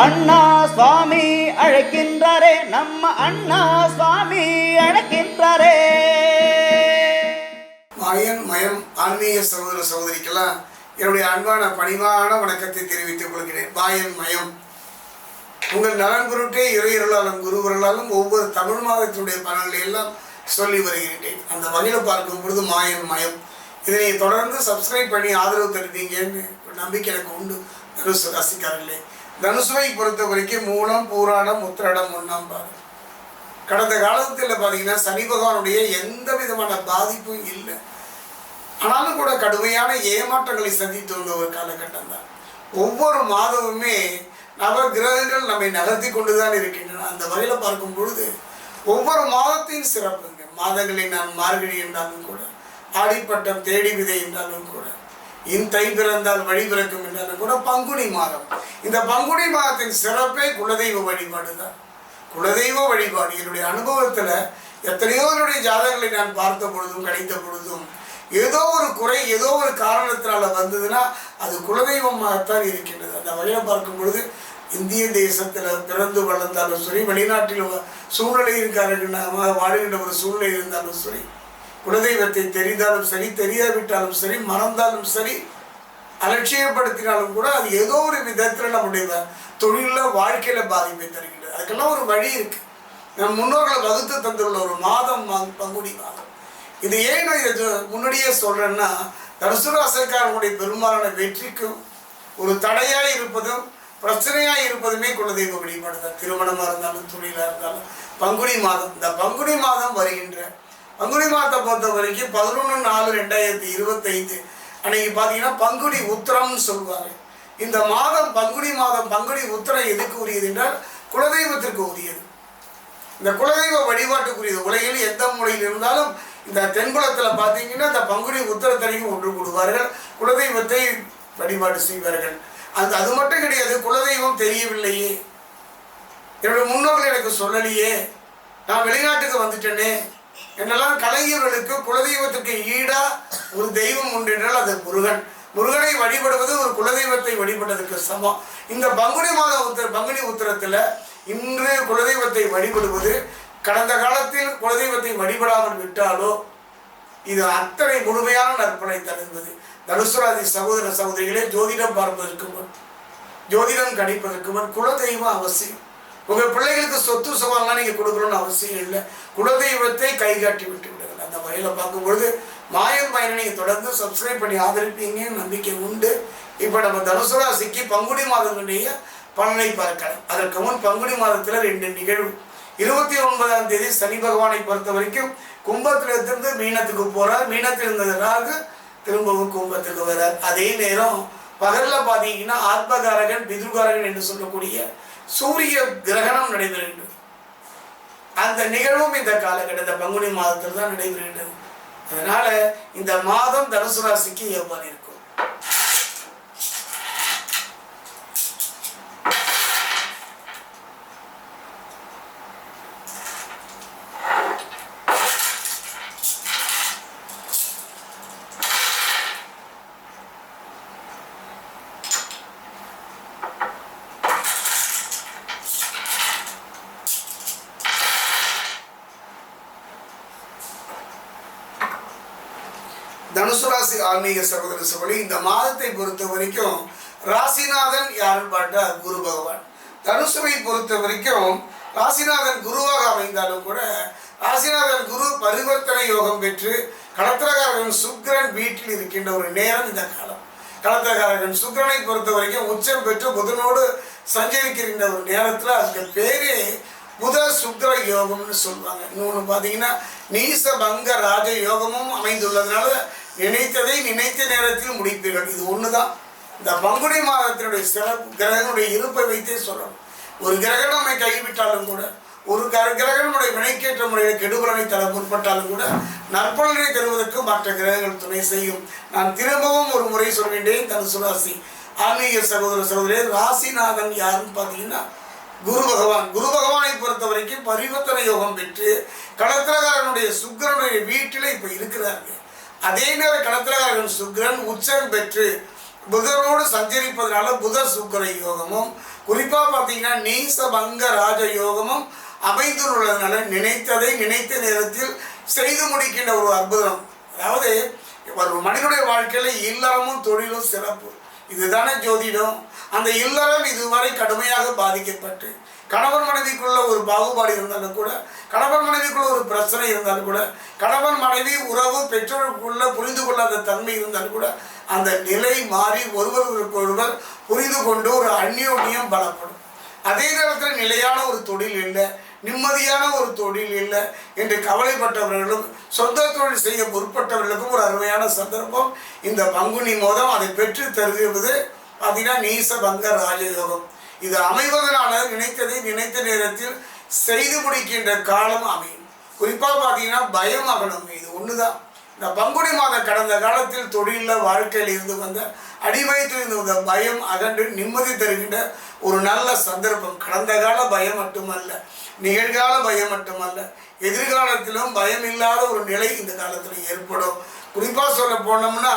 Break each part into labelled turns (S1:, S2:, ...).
S1: அண்ணா சுவாமி அழைக்கின்றாரே நம்ம அண்ணா சுவாமி அழைக்கின்றாரே.
S2: மாயன் மயம் ஆன்மீக சகோதர சகோதரிக்கெல்லாம் என்னுடைய அன்பான பணிவான வணக்கத்தை தெரிவித்துக் கொள்கிறேன். மாயன் மயம். உங்கள் நலன் பொருட்டே இறையர்களாலும் குருவர்களாலும் ஒவ்வொரு தமிழ் மாதத்தினுடைய பலன்களை எல்லாம் சொல்லி வருகிறேன். அந்த வகையில் பார்க்கும் பொழுது மாயன் மயம். இதனை தொடர்ந்து சப்ஸ்கிரைப் பண்ணி ஆதரவு தருவீங்கன்னு நம்பிக்கை எனக்கு உண்டு. தனுசு தனுசுவை பொறுத்த வரைக்கும் மூலம் பூராடம் உத்திராடம் ஒன்றாம் பாதம். கடந்த காலத்தில் பார்த்தீங்கன்னா சனி பகவானுடைய எந்த விதமான பாதிப்பும் இல்லை. ஆனாலும் கூட கடுமையான ஏமாற்றங்களை சந்தித்து வந்த ஒரு காலகட்டம் தான். ஒவ்வொரு மாதமுமே நவ கிரகங்கள் நம்மை நகர்த்தி கொண்டு தான் இருக்கின்றன. அந்த வகையில் பார்க்கும் பொழுது ஒவ்வொரு மாதத்தின் சிறப்புங்க. மாதங்களை நான் மார்கழி என்றாலும் கூட ஆடிப்பட்டம் தேடி விதை என்றாலும் கூட இன் தை பிறந்தால் வழி பிறக்கும் என்று கூட பங்குனி மாதம். இந்த பங்குனி மாதத்தின் சிறப்பே குலதெய்வ வழிபாடு தான் குலதெய்வ வழிபாடு. என்னுடைய அனுபவத்தில் எத்தனையோருடைய ஜாதகங்களை நான் பார்த்த பொழுதும் கணித்த பொழுதும் ஏதோ ஒரு குறை ஏதோ ஒரு காரணத்தினால வந்ததுன்னா அது குலதெய்வமாகத்தான் இருக்கின்றது. அந்த வகையில் பார்க்கும் பொழுது இந்திய தேசத்தில் பிறந்து வளர்ந்தாலும் சரி வெளிநாட்டில் சூழ்நிலை இருக்கார்கள் வாழ்கின்ற ஒரு சூழ்நிலை இருந்தாலும் சரி குலதெய்வத்தை தெரிந்தாலும் சரி தெரியாவிட்டாலும் சரி மறந்தாலும் சரி அலட்சியப்படுத்தினாலும் கூட அது ஏதோ ஒரு விதத்தில் நம்முடைய தொழிலில் வாழ்க்கையில் பாதிப்பை தருகின்றது அதுக்கெல்லாம் ஒரு வழி இருக்குது நம் முன்னோர்களை வகுத்து தந்துள்ள ஒரு மாதம் மா- பங்குனி மாதம். இது ஏன் நான் இது முன்னாடியே சொல்கிறேன்னா தனுசுராசக்காரனுடைய பெரும்பாலான வெற்றிக்கும் ஒரு தடையாக இருப்பதும் பிரச்சனையாக இருப்பதுமே குலதெய்வ வழிபாடு தான் திருமணமாக இருந்தாலும் தொழிலாக இருந்தாலும் பங்குனி மாதம். இந்த பங்குனி மாதம் வருகின்ற பங்குனி மாதத்தை பொறுத்த வரைக்கும் பதினொன்று நாலு ரெண்டாயிரத்தி இருபத்தைந்து அன்னைக்கு பார்த்தீங்கன்னா பங்குனி உத்திரம்னு சொல்லுவார் இந்த மாதம் பங்குனி மாதம் பங்குனி உத்திரம் எதுக்கு உரியது என்றால் குலதெய்வத்திற்கு உரியது. இந்த குலதெய்வ வழிபாட்டுக்குரியது. உலகில் எந்த மூலையில் இருந்தாலும் இந்த தென்குளத்தில் பார்த்தீங்கன்னா இந்த பங்குனி உத்தரத்தனைக்கு ஒன்று கூடுவார்கள். குலதெய்வத்தை வழிபாடு செய்வார்கள். அது அது மட்டும் கிடையாது குலதெய்வம் தெரியவில்லையே. என்னுடைய முன்னோர்கள் எனக்கு சொல்லலையே. நான் வெளிநாட்டுக்கு வந்துட்டேனே. என்னெல்லாம் கலைஞர்களுக்கு குலதெய்வத்துக்கு ஈடா ஒரு தெய்வம் உண்டு என்றால் அது முருகன். முருகனை வழிபடுவது ஒரு குலதெய்வத்தை வழிபடுவதற்கு சமம். இந்த பங்குனி மாத உத்தர பங்குனி உத்தரத்தில் இன்று குலதெய்வத்தை வழிபடுவது கடந்த காலத்தில் குலதெய்வத்தை வழிபடாமல் விட்டாலோ இது அத்தனை முழுமையான நற்பனை தருகிறது. தனுசுராதி சகோதர சகோதரிகளே ஜோதிடம் பார்ப்பதற்கு முன் ஜோதிடம் கணிப்பதற்கு முன் குலதெய்வம் அவசியம். உங்கள் பிள்ளைகளுக்கு சொத்து சுகம்லாம் நீங்கள் கொடுக்கணும்னு அவசியம் இல்லை. குலதெய்வத்தை கை காட்டி விட்டு விடுங்கள் அந்த வகையில் பார்க்கும்பொழுது மாயம் பயனை நீங்கள் தொடர்ந்து சப்ஸ்கிரைப் பண்ணி ஆதரிப்பீங்கன்னு நம்பிக்கை உண்டு. இப்போ நம்ம தனுசு ராசிக்கு பங்குனி மாதத்தினுடைய பலனை பார்க்கலாம். அதற்கு முன் பங்குனி மாதத்தில் ரெண்டு நிகழ்வு. இருபத்தி ஒன்பதாம் தேதி சனி பகவானை பொறுத்த வரைக்கும் கும்பத்திலிருந்து மீனத்துக்கு போகிறார் மீனத்தில் ராகு திரும்பவும் கும்பத்துக்கு வர்றார் அதே நேரம் பகலில் பார்த்தீங்கன்னா ஆத்மகாரகன் பிதுகாரகன் என்று சொல்லக்கூடிய சூரிய கிரகணம் நடைபெறுகின்றது. அந்த நிகழ்வும் இந்த காலகட்டத்தில் பங்குனி மாதத்தில் தான் நடைபெறுகின்றது. அதனால இந்த மாதம் தனுசு ராசிக்கு எவ்வாறு இருக்கும். தனுசு ராசி ஆன்மீக சகோதர சகோதரி இந்த மாதத்தை பொறுத்த வரைக்கும் ராசிநாதன் யாருன்னு பார்த்தா குரு பகவான். தனுசுவை பொறுத்த வரைக்கும் ராசிநாதன் குருவாக அமைந்தாலும் கூட ராசிநாதன் குரு பரிவர்த்தனை யோகம் பெற்று கடத்திரகாரகன் சுக்ரன் வீட்டில் இருக்கின்ற ஒரு நேரம் இந்த காலம். கடத்திரகாரகன் சுக்கிரனை பொறுத்த வரைக்கும் உச்சம் பெற்று புதனோடு சஞ்சரிக்கின்ற ஒரு நேரத்தில் அதுக்கு பேரே புத சுக்ர யோகம்னு சொல்லுவாங்க. இன்னொன்று பார்த்தீங்கன்னா நீச பங்க ராஜ யோகமும் அமைந்துள்ளதுனால நினைத்ததை நினைத்த நேரத்தில் முடிப்பீர்கள். இது ஒன்று தான் இந்த பங்குனி மாதத்தினுடைய சிறப்பு கிரகனுடைய இருப்பை வைத்தே சொல்லணும். ஒரு கிரகணம் நம்மை கைவிட்டாலும் கூட ஒரு கிர கிரகனுடைய வினைக்கேற்ற முறையில் கெடுபலனை தர முற்பட்டாலும் கூட நற்பலனை தருவதற்கு மற்ற கிரகங்கள் துணை செய்யும். நான் திரும்பவும் ஒரு முறை சொல்கின்றேன் தனுசு ராசி ஆன்மீக சகோதர சகோதரர் ராசிநாதன் யாருன்னு பார்த்தீங்கன்னா குரு பகவான். குரு பகவானை பொறுத்த வரைக்கும் பரிவர்த்தனை யோகம் பெற்று கடத்திரகாரனுடைய சுக்கிரனுடைய வீட்டில் இப்போ இருக்கிறார்கள் அதே நேரம் களத்திரகாரன் சுக்கிரன் உச்சம் பெற்று புதனோடு சஞ்சரிப்பதனால புத சுக்கர யோகமும் குறிப்பாக பார்த்தீங்கன்னா நீச பங்க ராஜ யோகமும் அமைந்துள்ளதுனால நினைத்ததை நினைத்த நேரத்தில் செய்து முடிக்கின்ற ஒரு அற்புதம். அதாவது ஒரு மனிதனுடைய வாழ்க்கையில் இல்லறமும் தொழிலும் சிறப்பு. இதுதானே ஜோதிடம். அந்த இல்லறம் இதுவரை கடுமையாக பாதிக்கப்பட்டு கணவன் மனைவிக்குள்ள ஒரு பாகுபாடு இருந்தாலும் கூட கணவன் மனைவிக்குள்ள ஒரு பிரச்சனை இருந்தாலும் கூட கணவன் மனைவி உறவு பெற்றோருக்குள்ள புரிந்து கொள்ளாத தன்மை இருந்தாலும் கூட அந்த நிலை மாறி ஒருவருக்கொருவர் புரிந்து கொண்டு ஒரு அந்யோன்யம் பலப்படும். அதே நேரத்தில் நிலையான ஒரு தொழில் இல்லை நிம்மதியான ஒரு தொழில் இல்லை என்று கவலைப்பட்டவர்களும் சொந்த தொழில் செய்ய முற்பட்டவர்களுக்கும் ஒரு அருமையான சந்தர்ப்பம். இந்த பங்குனி மோதம் அதை பெற்று தருகிறது பார்த்தீங்கன்னா நீச பங்க ராஜயோகம். இது அமைவதனால நினைத்ததை நினைத்த நேரத்தில் செய்து முடிக்கின்ற காலம் அமையும். குறிப்பாக பார்த்தீங்கன்னா பயம் அகலும். இது ஒன்று தான் இந்த பங்குனி மாதம் கடந்த காலத்தில் தொழிலில் வாழ்க்கையில் இருந்து வந்த அடிமயத்தில் இருந்து வந்த பயம் அகன்று நிம்மதி தருகின்ற ஒரு நல்ல சந்தர்ப்பம். கடந்த கால பயம் மட்டுமல்ல நிகழ்கால பயம் மட்டுமல்ல எதிர்காலத்திலும் பயம் இல்லாத ஒரு நிலை இந்த காலத்தில் ஏற்படும். குறிப்பாக சொல்ல போனோம்னா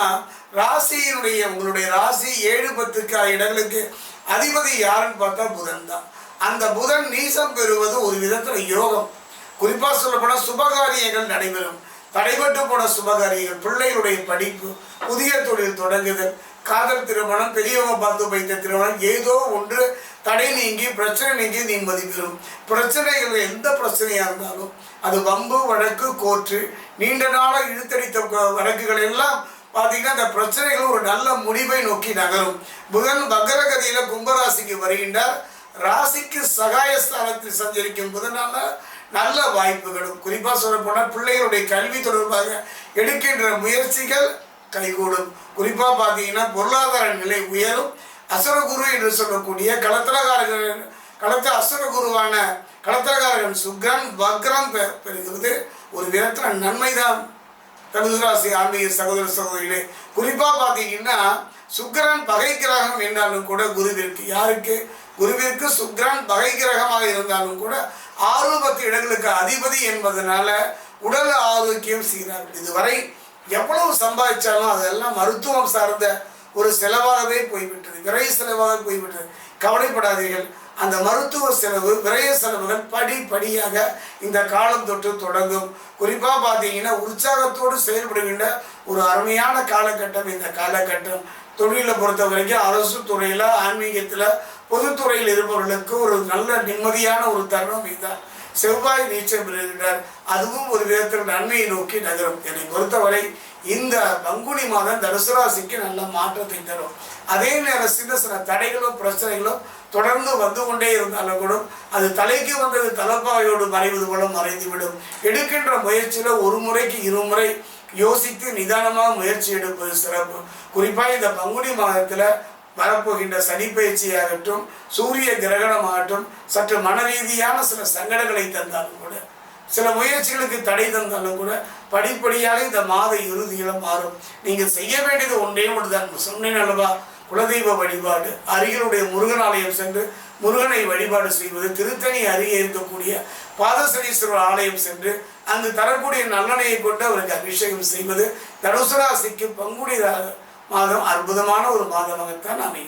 S2: ராசியினுடைய உங்களுடைய ராசி ஏழு பத்துக்கு இடங்களுக்கு அதிபதி யாருன்னு பார்த்தா புதன் தான். அந்த புதன் நீசம் பெறுவது ஒரு விதத்தில் யோகம். குறிப்பாக சொல்லப்போனால் சுபகாரியங்கள் நடைபெறும். தடைபட்டு போன சுபகாரியங்கள் பிள்ளைகளுடைய படிப்பு புதிய தொழில் தொடங்குதல் காதல் திருமணம் பெரியவங்க பார்த்து வைத்த திருமணம் ஏதோ ஒன்று தடை நீங்கி பிரச்சனை நீங்கி நிம்மதி பெறும் பிரச்சனைகள் எந்த பிரச்சனையாக இருந்தாலும் அது வம்பு வழக்கு கோற்று நீண்ட நாளாக இழுத்தடித்த வழக்குகள் எல்லாம் பார்த்தீங்கன்னா அந்த பிரச்சனைகள் ஒரு நல்ல முடிவை நோக்கி நகரும். புதன் பக்ரகதியில் கும்பராசிக்கு வருகின்றார். ராசிக்கு சகாயஸ்தானத்தில் சஞ்சரிக்கும் புதனால நல்ல வாய்ப்புகளும். குறிப்பாக சொல்ல போனால் பிள்ளைகளுடைய கல்வி தொடர்பாக எடுக்கின்ற முயற்சிகள் கைகூடும். குறிப்பாக பார்த்தீங்கன்னா பொருளாதார நிலை உயரும். அசுரகுரு என்று சொல்லக்கூடிய களத்திரகாரர்கள் களத்த அசுரகுருவான களத்திரகாரர்கள் சுக்ரன் வக்ரம் பெ- பெறுகிறது. ஒரு விதத்தில் நன்மைதான். தனுசுராசி ஆன்மீக சகோதர சகோதரிகளே குறிப்பாக பார்த்தீங்கன்னா சுக்கிரன் பகை கிரகம் என்றாலும் கூட குருவிற்கு யாருக்கு? குருவிற்கு சுக்கிரன் பகை கிரகமாக இருந்தாலும் கூட ஆறு பத்து இடங்களுக்கு அதிபதி என்பதனால உடல் ஆரோக்கியம் சீராகும். இதுவரை எவ்வளவு சம்பாதிச்சாலும் அதெல்லாம் மருத்துவம் சார்ந்த ஒரு செலவாகவே போய்விட்டது. விரை செலவாக போய்விட்டது. கவலைப்படாதீர்கள். அந்த மருத்துவ செலவு விரைய செலவுகள் படியாக இந்த காலம் தொட்டு தொடங்கும். குறிப்பாக பார்த்தீங்கன்னா உற்சாகத்தோடு செயல்படுகின்ற ஒரு அருமையான காலகட்டம் இந்த காலகட்டம். தொழிலை பொறுத்த வரைக்கும் அரசு துறையில் ஆன்மீகத்தில் பொதுத்துறையில் இருப்பவர்களுக்கு ஒரு நல்ல நிம்மதியான ஒரு தருணம் இதுதான் செவ்வாய் நீச்சம் பெறுகின்றார் அதுவும் ஒரு விதத்தில் நன்மையை நோக்கி நகரும். என்னை பொறுத்தவரை இந்த மாதம் தனுசுராசிக்கு நல்ல மாற்றத்தை தரும். அதே நேரம் சின்ன சின்ன தடைகளும் பிரச்சனைகளும் தொடர்ந்து வந்து கொண்டே இருந்தாலும் கூட அது தலைக்கு வந்தது தலைப்பாயோடு மறைவது போல மறைந்துவிடும். எடுக்கின்ற முயற்சியில் ஒரு முறைக்கு இருமுறை யோசித்து நிதானமாக முயற்சி எடுப்பது சிறப்பு. குறிப்பாக இந்த பங்குனி மாதத்தில் வரப்போகின்ற சனிப்பயிற்சியாகட்டும் சூரிய கிரகணமாகட்டும் சற்று மன ரீதியான சில சங்கடங்களை தந்தாலும் கூட சில முயற்சிகளுக்கு தடை தந்தாலும் கூட படிப்படியாக இந்த மாத இறுதியில் மாறும். நீங்கள் செய்ய வேண்டியது ஒன்றே ஒன்றுதான். சொன்னேன் அல்லவா? குலதெய்வ வழிபாடு அருகிலுடைய முருகன் ஆலயம் சென்று முருகனை வழிபாடு செய்வது திருத்தணி அருகே இருக்கக்கூடிய பாதசனீஸ்வரர் ஆலயம் சென்று அங்கு தரக்கூடிய நல்லனையை கொண்டு அவருக்கு அபிஷேகம் செய்வது தனுசுராசிக்கு பங்குடைய மாதம் அற்புதமான ஒரு மாதமாகத்தான் அமையும்.